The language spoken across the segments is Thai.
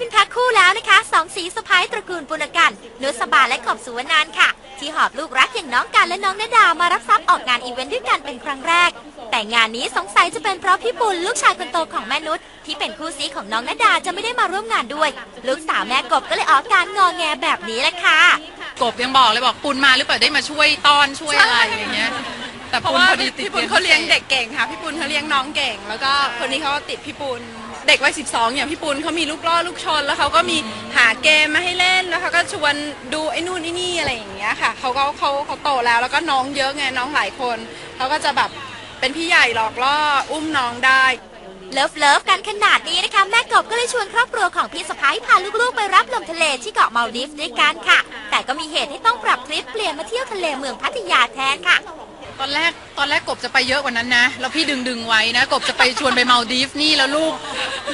เป็นแพ็คคู่แล้วนะคะสองสีสะพ้ายตระกูลปุณกันนุสบาและกบสุวรรณานค่ะ ที่หอบลูกรักอย่างน้องกันและน้องนดามารับทรัพย์ออกงานอีเวนต์ด้วยกันเป็นครั้งแรก แต่งานนี้สงสัยจะเป็นเพราะพี่ปุณลูกชายคนโตของแม่นุชที่เป็นคู่ซีของน้องนดาจะไม่ได้มาร่วมงานด้วย ลูกสาวแม่กบก็เลยออกอการงอแงแบบนี้แหละค่ะ กบยังบอกเลยบอกปุณมาหรือเปล่าได้มาช่วยต้อนช่วยอะไรอย่างเงี้ย แต่เพราะปุณว่าพอดีติดพี่ปุณเขาเลี้ยงเด็กเก่งค่ะ พี่ปุณเขาเลี้ยงน้องเก่ง แล้วก็คนนี้เขาติดพี่ปุณเด็กวัย12อย่างพี่ปุณเขามีลูกล่อลูกชน แล้วเขาก็มีหาเกมมาให้เล่นแล้วเขาก็ชวนดูไอ้นู่นไอ้นี่อะไรอย่างเงี้ยค่ะเขาก็เขาเขาโตแล้วแล้วก็น้องเยอะไงน้องหลายคนเขาก็จะแบบเป็นพี่ใหญ่หลอกล่ออุ้มน้องได้ เลิฟเลิฟกันขนาดนี้นะคะแม่กบก็เลยชวนครอบครัวของพี่สะพ้ายพาลูกๆ ไปรับลมทะเลที่เกาะมาลดีฟส์ด้วยกันค่ะ แต่ก็มีเหตุให้ต้องปรับทริปเปลี่ยนมาเที่ยวทะเลเมืองพัทยาแทนค่ะ ตอนแรกตอนแรกกบจะไปเยอะกว่านั้นนะแล้วพี่ดึงดึงไว้นะกบจะไปชวนไปเมาดีฟนี่แล้วลูก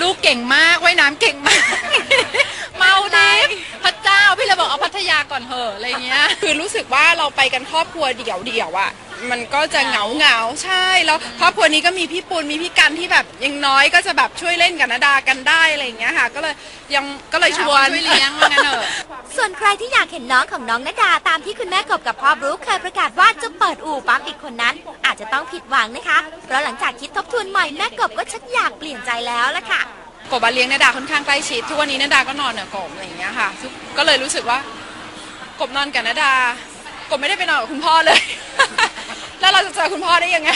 ลูกเก่งมากว่ายน้ำเก่งมาก อนเถอะอะไรเงี้ย คือรู้สึกว่าเราไปกันครอบครัวเดี่ยวเดี่ยวๆอะมันก็จะเหงาเหงาๆใช่ แล้วครอบครัวนี้ก็มีพี่ปุณมีพี่กันที่แบบยังน้อยก็จะแบบช่วยเล่นกับนาดากันได้อะไรอย่างเงี้ยค่ะ ก็เลยยังก็เลยชวน ช่วยเลี้ยงว่างั้นเถอะ ส่วนใครที่อยากเห็นน้องของน้องนดาตามที่คุณแม่กบกับพ่อบรู้เคยประกาศว่าจะเปิดอู่ปั๊มอีกคนนั้น อาจจะต้องผิดหวังนะคะ เพราะหลังจากคิดทบทวนใหม่แม่กบก็ชักอยากเปลี่ยนใจแล้วละค่ะ กบอะเลี้ยงนาดาค่อนข้างใกล้ชิด ทุกวันนี้นาดาก็นอนกับกบอะไรอย่างเงี้ยค่ะซึ่งก็เลยรู้สึกว่า กบนอนกับนาดากบไม่ได้ไปนอนกับคุณพ่อเลย แล้วเราจะเจอคุณพ่อได้ยังไง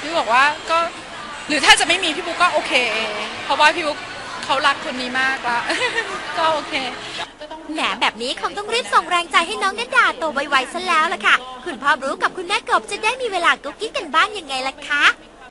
พี่บอกว่าก็หรือถ้าจะไม่มีพี่บุ๊กก็โอเค เพราะว่าพี่บุ๊กเขารักคนนี้มากละก็โอเคแหมแบบนี้คงต้องรีบส่งแรงใจให้น้องนดาโตไวๆซะแล้วล่ะค่ะ คุณพ่อรู้กับคุณแม่กบจะได้มีเวลากุ๊กกิ๊กกันบ้างยังไงล่ะคะ